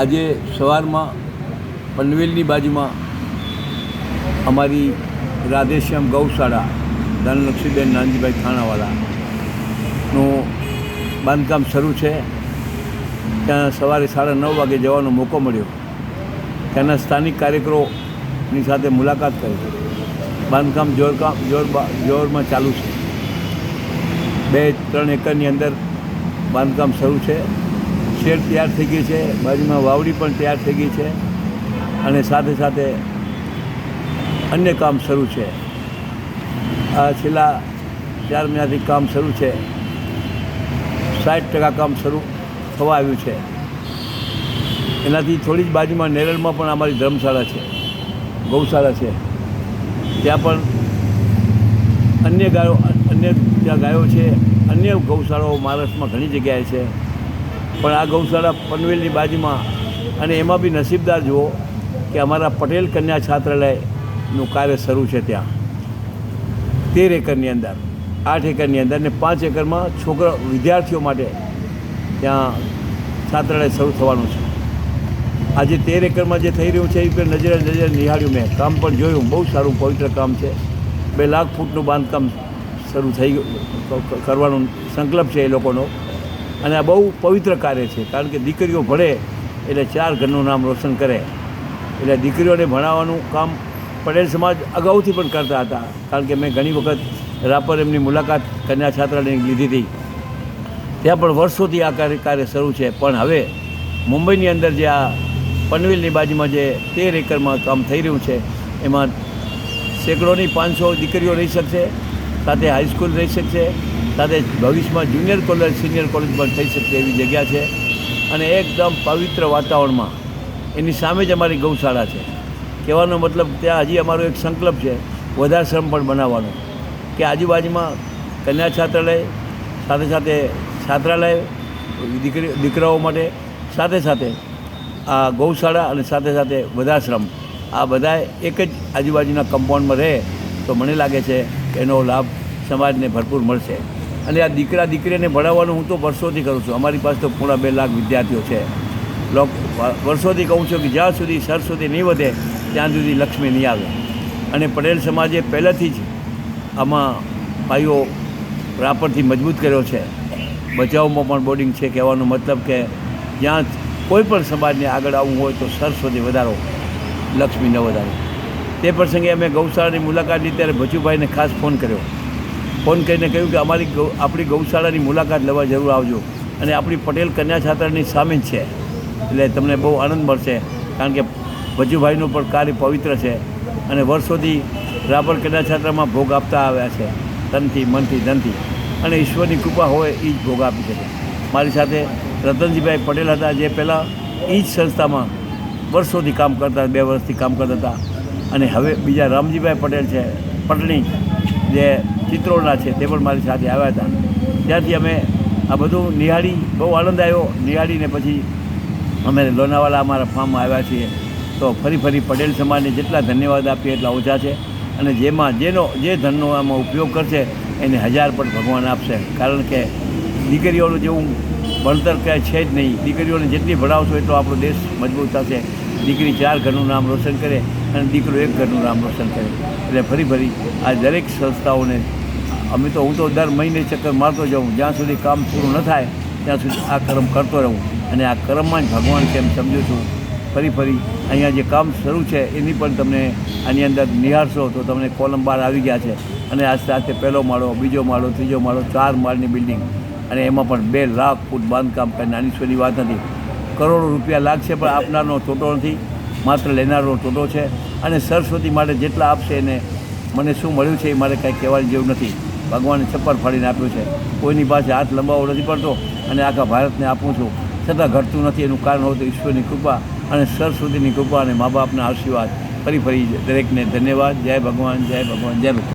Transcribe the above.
આજે સવારમાં પનવેલની બાજુમાં અમારી રાધેશ્યામ ગૌશાળા ધનલક્ષ્મીબેન નાનજીભાઈ ખાણાવાળાનું બાંધકામ શરૂ છે. ત્યાં સવારે સાડા નવ વાગે જવાનો મોકો મળ્યો. ત્યાંના સ્થાનિક કાર્યકરોની સાથે મુલાકાત કરી. બાંધકામ જોરકામ જોર જોરમાં ચાલુ છે. બે ત્રણ એકરની અંદર બાંધકામ શરૂ છે. શેડ તૈયાર થઈ ગઈ છે. બાજુમાં વાવડી પણ તૈયાર થઈ ગઈ છે અને સાથે સાથે અન્ય કામ શરૂ છે. આ છેલ્લા ચાર મહિનાથી કામ શરૂ છે. સાઠ ટકા કામ શરૂ થવા આવ્યું છે. એનાથી થોડી જ બાજુમાં નેરળમાં પણ અમારી ધર્મશાળા છે. ગૌશાળા છે. ત્યાં પણ અન્ય ગાયો, અન્ય ત્યાં ગાયો છે, અન્ય ગૌશાળાઓ મહારાષ્ટ્રમાં ઘણી જગ્યાએ છે. પણ આ ગૌશાળા પનવેલની બાજુમાં અને એમાં બી નસીબદાર જુઓ કે અમારા પટેલ કન્યા છાત્રાલયનું કાર્ય શરૂ છે ત્યાં. તેર એકરની અંદર, આઠ એકરની અંદર ને પાંચ એકરમાં છોકરા, વિદ્યાર્થીઓ માટે ત્યાં છાત્રાલય શરૂ થવાનું છે. આજે તેર એકરમાં જે થઈ રહ્યું છે, એ પણ નજરે નજરે નિહાળ્યું મેં. કામ પણ જોયું, બહુ સારું પવિત્ર કામ છે. બે લાખ ફૂટનું બાંધકામ શરૂ થઈ ગયું, કરવાનો સંકલ્પ છે એ લોકોનો. અને આ બહુ પવિત્ર કાર્ય છે, કારણ કે દીકરીઓ ભણે એટલે ચાર ઘરનું નામ રોશન કરે. એટલે દીકરીઓને ભણાવવાનું કામ પટેલ સમાજ અગાઉથી પણ કરતા હતા, કારણ કે મેં ઘણી વખત રાપર એમની મુલાકાત કન્યા છાત્રાને લીધી હતી. ત્યાં પણ વર્ષોથી આ કાર્ય કાર્ય શરૂ છે, પણ હવે મુંબઈની અંદર જે આ પનવેલની બાજુમાં જે તેર એકરમાં કામ થઈ રહ્યું છે, એમાં સેંકડોની પાંચસો દીકરીઓ રહી શકશે, સાથે હાઈસ્કૂલ રહી શકશે સાથે ભવિષ્યમાં જુનિયર કોલેજ સિનિયર કોલેજ પણ થઈ શકે એવી જગ્યા છે અને એકદમ પવિત્ર વાતાવરણમાં. એની સામે જ અમારી ગૌશાળા છે. કહેવાનો મતલબ ત્યાં હજી અમારો એક સંકલ્પ છે વધારશ્રમ પણ બનાવવાનો. કે આજુબાજુમાં કન્યા છાત્રાલય, સાથે સાથે છાત્રાલય, દીકરી, દીકરાઓ માટે સાથે સાથે આ ગૌશાળા અને સાથે સાથે વધાશ્રમ આ બધા એક જ આજુબાજુના કમ્પાઉન્ડમાં રહે તો મને લાગે છે કે એનો લાભ સમાજને ભરપૂર મળશે. અને આ દીકરા દીકરીને ભણાવવાનું હું તો વર્ષોથી કરું છું. અમારી પાસે તો પૂરા બે લાખ વિદ્યાર્થીઓ છે. વર્ષોથી કહું છું કે જ્યાં સુધી સરસ્વતી નહીં વધે, ત્યાં સુધી લક્ષ્મી નહીં આવે. અને પટેલ સમાજે પહેલેથી જ આમાં ભાઈઓ રાપરથી મજબૂત કર્યો છે. બચાવમાં પણ બોર્ડિંગ છે કહેવાનો મતલબ કે જ્યાં કોઈ પણ સમાજને આગળ આવવું હોય તો સરસ્વતી વધારો, લક્ષ્મી ન વધારો. તે પ્રસંગે અમે ગૌશાળાની મુલાકાત લીધી ત્યારે ભચુભાઈને ખાસ ફોન કર્યો. ફોન કરીને કહ્યું કે અમારી આપણી ગૌશાળાની મુલાકાત લેવા જરૂર આવજો. અને આપણી પટેલ કન્યા છાત્રાની સામે જ છે. એટલે તમને બહુ આનંદ મળશે, કારણ કે ભજુભાઈનું પણ કાર્ય પવિત્ર છે. અને વર્ષોથી રાપર કન્યા છાત્રામાં ભોગ આપતા આવ્યા છે. તનથી મનથી, ધનથી. અને ઈશ્વરની કૃપા હોય એ જ ભોગ આપી શકે. મારી સાથે રતનજીભાઈ પટેલ હતા, જે પહેલાં એ જ સંસ્થામાં વર્ષોથી કામ કરતા, બે વર્ષથી કામ કરતા હતા. અને હવે બીજા રામજીભાઈ પટેલ છે, પટણી. જે ચિત્રોડના છે તે પણ મારી સાથે આવ્યા હતા. ત્યાંથી અમે આ બધું નિહાળી, બહુ આનંદ આવ્યો. નિહાળીને પછી અમે લોનાવાલા અમારા ફાર્મમાં આવ્યા છીએ. તો ફરી ફરી પટેલ સમાજને જેટલા ધન્યવાદ આપીએ એટલા ઓછા છે. અને જેમાં જેનો, જે ધનનો આમાં ઉપયોગ કરશે, એને હજાર પણ ભગવાન આપશે. કારણ કે દીકરીઓનું જેવું ભણતર ક્યાંય છે જ નહીં. દીકરીઓને જેટલી ભણાવશો એટલો આપણો દેશ મજબૂત થશે. દીકરી ચાર ઘરનું નામ રોશન કરે. અને દીકરો એક ઘરનું નામ રોશન કરે. એટલે ફરી ફરી આ દરેક સંસ્થાઓને, અમે તો, હું તો દર મહિને ચક્કર મારતો જાઉં. જ્યાં સુધી કામ પૂરું ન થાય, ત્યાં સુધી આ કર્મ કરતો રહું. અને આ કર્મમાં જ ભગવાન છે એમ સમજું છું. ફરી ફરી અહીંયા જે કામ શરૂ છે, એની પણ તમને આની અંદર નિહાળશો તો તમને કોલમ બાર આવી ગયા છે. અને આસ્તે આસ્તે પહેલો માળો, બીજો માળો, ત્રીજો માળો, ચાર માળની બિલ્ડિંગ. અને એમાં પણ બે લાખ ફૂટ બાંધકામ કંઈ નાની સોની વાત નથી. કરોડો રૂપિયા લાગશે પણ આપનારનો ટોટો નથી. માત્ર લેનારનો ટોટો છે. અને સરસ્વતી માટે જેટલા આપશે એને મને શું મળ્યું છે એ મારે કાંઈ કહેવાની જરૂર નથી. ભગવાને છપ્પર ફાડીને આપ્યું છે. કોઈની પાસે હાથ લંબાવો નથી પડતો અને આખા ભારતને આપું છું. છતાં ઘટતું નથી, એનું કારણ હોય તો ઈશ્વરની કૃપા અને સરસ્વતીની કૃપા અને મા બાપના આશીર્વાદ ફરી ફરી દરેકને ધન્યવાદ. જય ભગવાન જય ભગવાન જય ભગવાન.